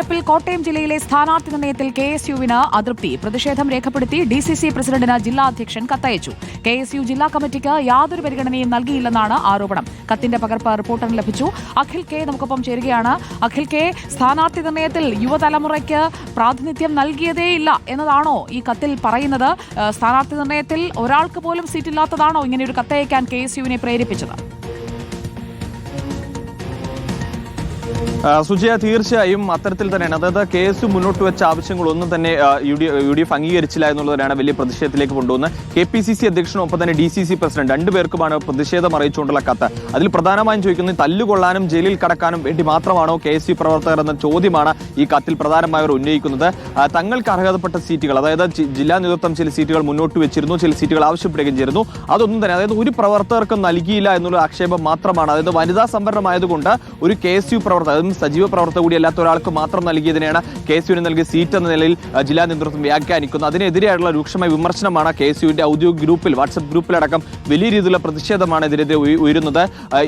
തെരഞ്ഞെടുപ്പിൽ കോട്ടയം ജില്ലയിലെ സ്ഥാനാർത്ഥി നിർണയത്തിൽ കെ എസ് യുവിന് അതൃപ്തി. പ്രതിഷേധം രേഖപ്പെടുത്തി ഡി സി സി പ്രസിഡന്റിന് ജില്ലാ അധ്യക്ഷൻ കത്തയച്ചു. കെ എസ് യു ജില്ലാ കമ്മിറ്റിക്ക് യാതൊരു പരിഗണനയും നൽകിയില്ലെന്നാണ് ആരോപണം. കത്തിന്റെ പകർപ്പ് റിപ്പോർട്ടറിന് ലഭിച്ചു. അഖിൽ കെ നമുക്കൊപ്പം ചേരുകയാണ്. അഖിൽ കെ സ്ഥാനാർത്ഥി നിർണയത്തിൽ യുവതലമുറയ്ക്ക് പ്രാതിനിധ്യം നൽകിയതേയില്ല എന്നതാണോ ഈ കത്തിൽ പറയുന്നത്? സ്ഥാനാർത്ഥി നിർണയത്തിൽ ഒരാൾക്ക് പോലും സീറ്റില്ലാത്തതാണോ ഇങ്ങനെയൊരു കത്തയക്കാൻ കെ എസ് യുവിനെ പ്രേരിപ്പിച്ചത്? സുജയ തീർച്ചയായും അത്തരത്തിൽ തന്നെയാണ്. അതായത് കേസ് മുന്നോട്ട് വെച്ച ആവശ്യങ്ങളൊന്നും തന്നെ U D U D F അംഗീകരിച്ചില്ല എന്നുള്ളതാണ് വലിയ പ്രതിഷേധത്തിലേക്ക് കൊണ്ടുപോകുന്നത് കെ പി സി സി അധ്യക്ഷനും ഒപ്പം തന്നെ ഡി സി സി പ്രസിഡന്റ് രണ്ടുപേർക്കുമാണ് പ്രതിഷേധം അറിയിച്ചുകൊണ്ടുള്ള കത്ത്. അതിൽ പ്രധാനമായും ചോദിക്കുന്നത് തല്ലുകൊള്ളാനും ജയിലിൽ കടക്കാനും വേണ്ടി മാത്രമാണോ കെ എസ് യു പ്രവർത്തകർ എന്ന ചോദ്യമാണ് ഈ കത്തിൽ പ്രധാനമായവർ ഉന്നയിക്കുന്നത്. തങ്ങൾക്ക് അർഹതപ്പെട്ട സീറ്റുകൾ അതായത് ജില്ലാ നേതൃത്വം ചില സീറ്റുകൾ മുന്നോട്ട് വെച്ചിരുന്നു ചില സീറ്റുകൾ ആവശ്യപ്പെടുകയും ചെയ്തിരുന്നു. അതൊന്നും തന്നെ അതായത് ഒരു പ്രവർത്തകർക്കും നൽകിയില്ല എന്നുള്ള ആക്ഷേപം മാത്രമാണ്. അതായത് വനിതാ സംവരണമായതുകൊണ്ട് ഒരു കെ എസ് യു അതും സജീവ പ്രവർത്തക കൂടി അല്ലാത്ത ഒരാൾക്ക് മാത്രം നൽകിയതിനെയാണ് കെ എസ് നൽകിയ സീറ്റ് എന്ന നിലയിൽ ജില്ലാ നേതൃത്വം വ്യാഖ്യാനിക്കുന്നത് അതിനെതിരെയുള്ള രൂക്ഷമായ വിമർശനമാണ് കെ എസ് യുവിന്റെ ഔദ്യോഗിക ഗ്രൂപ്പിൽ വാട്സപ്പ് ഗ്രൂപ്പിലടക്കം വലിയ രീതിയിലുള്ള പ്രതിഷേധമാണ് ഇതിനെതിരെ ഉയരുന്നത്.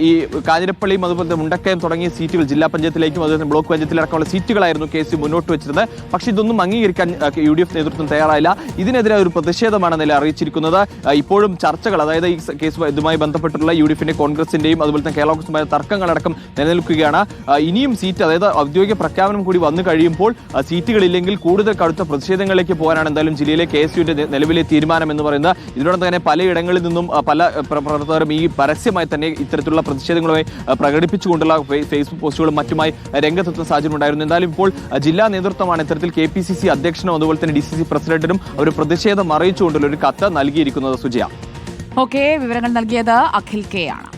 ഈ കാഞ്ഞിരപ്പള്ളിയും അതുപോലെ തന്നെ മുണ്ടക്കയം തുടങ്ങിയ സീറ്റുകൾ ജില്ലാ പഞ്ചായത്തിലേക്കും അതുപോലെ ബ്ലോക്ക് പഞ്ചായത്തിലടക്കമുള്ള സീറ്റുകളായിരുന്നു കെ യു മുന്നോട്ട് വെച്ചിരുന്നത്. പക്ഷേ ഇതൊന്നും അംഗീകരിക്കാൻ യു ഡി എഫ് നേതൃത്വം തയ്യാറായില്ല. ഇതിനെതിരെ ഒരു പ്രതിഷേധമാണ് നില അറിയിച്ചിരിക്കുന്നത്. ഇപ്പോഴും ചർച്ചകൾ അതായത് ഈ കേസ് ഇതുമായി ബന്ധപ്പെട്ടുള്ള യു ഡി എഫിന്റെ കോൺഗ്രസിന്റെയും അതുപോലെ തന്നെ കേരള കോൺഗ്രസുമായ തർക്കങ്ങളടക്കം നിലനിൽക്കുകയാണ്. ഇനിയും സീറ്റ് അതായത് ഔദ്യോഗിക പ്രഖ്യാപനം കൂടി വന്നു കഴിയുമ്പോൾ സീറ്റുകളില്ലെങ്കിൽ കൂടുതൽ കടുത്ത പ്രതിഷേധങ്ങളിലേക്ക് പോകാനാണ് എന്തായാലും ജില്ലയിലെ കെ എസ് യുവിന്റെ നിലവിലെ തീരുമാനം എന്ന് പറയുന്നത്. ഇതിനോടൊപ്പം തന്നെ പലയിടങ്ങളിൽ നിന്നും പല പ്രവർത്തകരും ഈ പരസ്യമായി തന്നെ ഇത്തരത്തിലുള്ള പ്രതിഷേധങ്ങളുമായി പ്രകടിപ്പിച്ചുകൊണ്ടുള്ള ഫേസ്ബുക്ക് പോസ്റ്റുകളും മറ്റുമായി രംഗത്തെത്തുന്ന സാഹചര്യം ഉണ്ടായിരുന്നു. എന്തായാലും ഇപ്പോൾ ജില്ലാ നേതൃത്വമാണ് ഇത്തരത്തിൽ കെ പി സി സി അധ്യക്ഷനും അതുപോലെ തന്നെ ഡി സി സി പ്രസിഡന്റിനും ഒരു പ്രതിഷേധം അറിയിച്ചുകൊണ്ടുള്ള ഒരു കത്ത് നൽകിയിരിക്കുന്നത് സുജയ. ഓക്കെ വിവരങ്ങൾ നൽകിയത് അഖിൽ കെ ആണ്.